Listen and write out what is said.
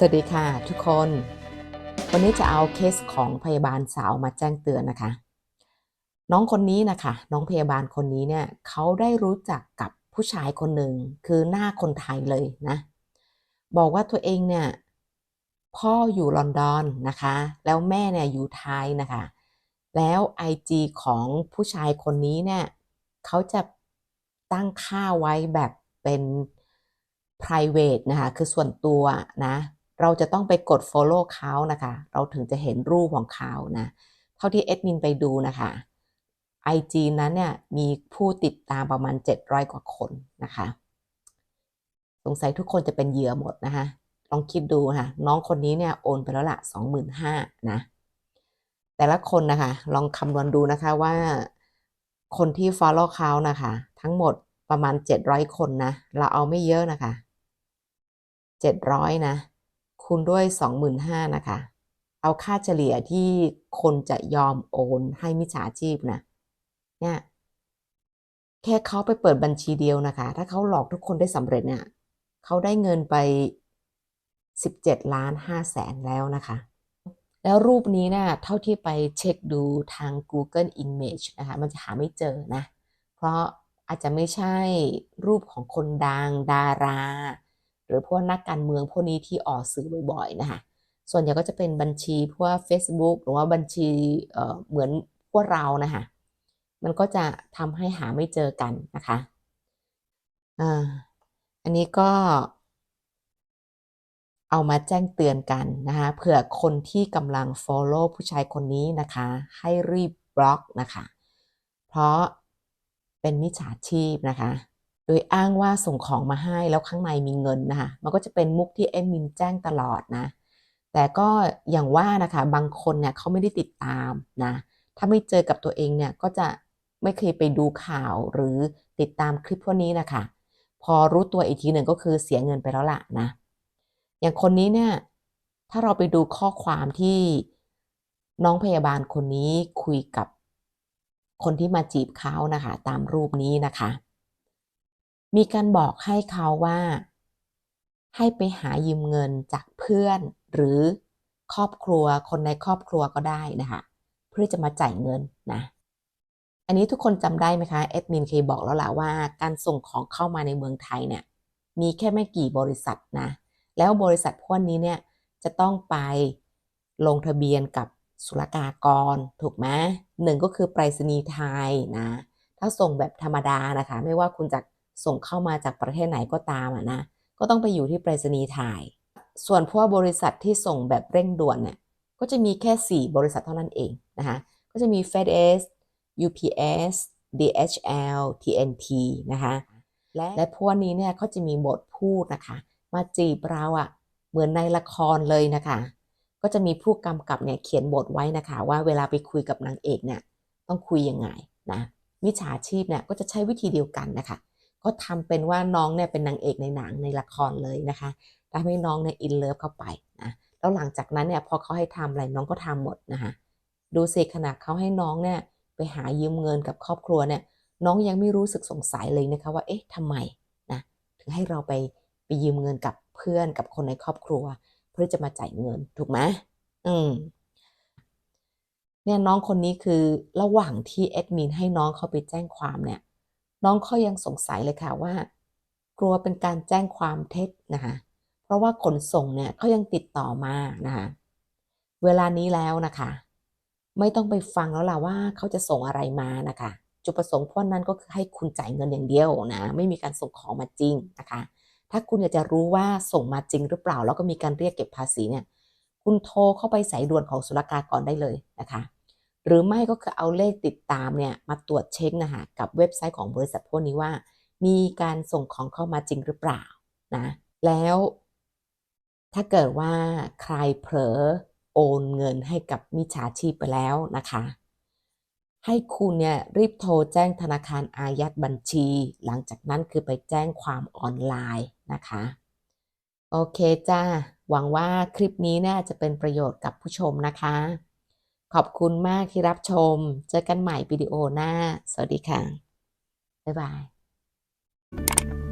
สวัสดีค่ะทุกคน วันนี้จะเอาเคสของพยาบาลสาวมาแจ้งเตือนนะคะ น้องคนนี้นะคะ น้องพยาบาลคนนี้เนี่ยเขาได้รู้จักกับผู้ชายคนหนึ่งคือหน้าคนไทยเลยนะ บอกว่าตัวเองเนี่ยพ่ออยู่ลอนดอนนะคะ แล้วแม่เนี่ยอยู่ไทยนะคะ แล้ว IG ของผู้ชายคนนี้เนี่ยเขาจะตั้งค่าไว้แบบเป็น private นะคะ คือส่วนตัวนะ เราจะต้องไปกด follow เขานะคะ เราถึงจะเห็นรูปของเขานะ เท่าที่เอดมินไปดูนะคะ IG นั้นเนี่ยมีผู้ติดตามประมาณ 700 กว่าคนนะคะ สงสัยทุกคนจะเป็นเหยื่อหมดนะคะ ลองคิดดูค่ะ น้องคนนี้เนี่ยโอนไปแล้วละ25,000นะ แต่ละคนนะคะ ลองคำนวณดูนะคะว่าคนที่ follow เขานะคะ ทั้งหมดประมาณ 700 คนนะ เราเอาไม่เยอะนะคะ 700 นะ คูณด้วย 25,000นะคะ เอาค่าเฉลี่ยที่คนจะยอมโอนให้มิจฉาชีพนะ เนี่ยแค่เขาไปเปิดบัญชีเดียวนะคะ ถ้าเขาหลอกทุกคนได้สำเร็จเนี่ยเขาได้เงินไป 17 ล้าน5แสนแล้วนะคะ แล้วรูปนี้นะเท่าที่ไปเช็คดูทาง Google Image นะคะ มันจะหาไม่เจอนะ เพราะอาจจะไม่ใช่รูปของคนดังดารา หรือพวกนักการเมืองพวกนี้ที่ออกสื่อบ่อยๆนะคะส่วนใหญ่ก็จะเป็นบัญชีพวก Facebook หรือว่าบัญชีเเหมือนพวกเรานะคะมันก็จะทำให้หาไม่เจอกันนะคะอ่าอันนี้ก็เอามาแจ้งเตือนกันนะคะเผื่อคนที่กำลัง follow ผู้ชายคนนี้นะคะ ให้รีบบล็อกนะคะ เพราะเป็นมิจฉาชีพนะคะ โดยอ้างว่าส่งของมาให้แล้วข้างในมีเงินนะคะมันก็จะเป็นมุกที่เอ็มมินแจ้งตลอดนะ แต่ก็อย่างว่านะคะบางคนเนี่ยเขาไม่ได้ติดตามนะถ้าไม่เจอกับตัวเองเนี่ยก็จะไม่เคยไปดูข่าวหรือติดตามคลิปพวกนี้นะคะ พอรู้ตัวอีกทีหนึ่งก็คือเสียเงินไปแล้วล่ะนะ อย่างคนนี้เนี่ยถ้าเราไปดูข้อความที่น้องพยาบาลคนนี้คุยกับคนที่มาจีบเขานะคะ ตามรูปนี้นะคะ มีการบอกให้เขาว่า ให้ไปหายืมเงินจากเพื่อนหรือครอบครัวคนในครอบครัวก็ได้นะคะเพื่อจะมาจ่ายเงินนะอันนี้ทุกคนจำได้ไหมคะเอดมินเคยบอกแล้วล่ะว่า การส่งของเข้ามาในเมืองไทยเนี่ยมีแค่ไม่กี่บริษัทนะแล้วบริษัทพวกนี้เนี่ยจะต้องไปลงทะเบียนกับศุลกากร ถูกไหมหนึ่งก็คือไปรษณีย์ไทยนะถ้าส่งแบบธรรมดานะคะ ไม่ว่าคุณจะ ส่งเข้ามาจากประเทศไหนก็ตามอะนะก็ต้องไปอยู่ที่ไปรษณีย์ไทยส่วนพวกบริษัทที่ส่งแบบเร่งด่วนเนี่ยก็จะมีแค่ 4 บริษัทเท่านั้นเองนะคะก็จะมี FedEx UPS DHL TNT นะคะและและพวกนี้เนี่ยเขาจะมีบทพูดนะคะ มาจีบเราอะ่ะเหมือนในละครเลยนะคะ ก็จะมีผู้กำกับเนี่ยเขียนบทไว้นะคะ ว่าเวลาไปคุยกับนางเอกเนี่ยต้องคุยยังไงนะมิจฉาชีพเนี่ยก็จะใช้วิธีเดียวกันนะคะ ก็ทำเป็นว่าน้องเนี่ยเป็นนางเอกในหนังในละครเลยนะคะทำให้น้องเนี่ยอินเลิฟเข้าไปนะแล้วหลังจากนั้นเนี่ยพอเขาให้ทำอะไรน้องก็ทำหมดนะคะดูสิขนาดเขาให้น้องเนี่ยไปหายืมเงินกับครอบครัวเนี่ยน้องยังไม่รู้สึกสงสัยเลยนะคะว่าเอ๊ะทำไมนะถึงให้เราไปไปยืมเงินกับเพื่อนกับคนในครอบครัว เพื่อจะมาจ่ายเงินถูกไหมอืมเนี่ยน้องคนนี้คือระหว่างที่แอดมินให้น้องเขาไปแจ้งความเนี่ย น้องเขายังสงสัยเลยค่ะว่า กลัวเป็นการแจ้งความเท็จนะคะเพราะว่าขนส่งเนี่ยเขายังติดต่อมานะคะเวลานี้แล้วนะคะ ไม่ต้องไปฟังแล้วล่ะว่าเขาจะส่งอะไรมานะคะ จุดประสงค์พวกนั้นก็คือให้คุณจ่ายเงินอย่างเดียวนะไม่มีการส่งของมาจริงนะคะ ถ้าคุณอยากจะรู้ว่าส่งมาจริงหรือเปล่า แล้วก็มีการเรียกเก็บภาษีเนี่ย คุณโทรเข้าไปสายด่วนของศุลกากรได้เลยนะคะ หรือไม่ก็คือเอาเลขติดตามเนี่ยมาตรวจเช็คนะคะกับเว็บไซต์ของบริษัทพวกนี้ว่า มีการส่งของเข้ามาจริงหรือเปล่านะแล้วถ้าเกิดว่าใครเผลอโอนเงินให้กับมิจฉาชีพไปแล้วนะคะ ให้คุณเนี่ยรีบโทรแจ้งธนาคารอายัดบัญชี หลังจากนั้นคือไปแจ้งความออนไลน์นะคะ โอเคจ้า หวังว่าคลิปนี้น่าจะเป็นประโยชน์กับผู้ชมนะคะ ขอบคุณมากที่รับชม เจอกันใหม่วิดีโอหน้า สวัสดีค่ะ บ๊ายบาย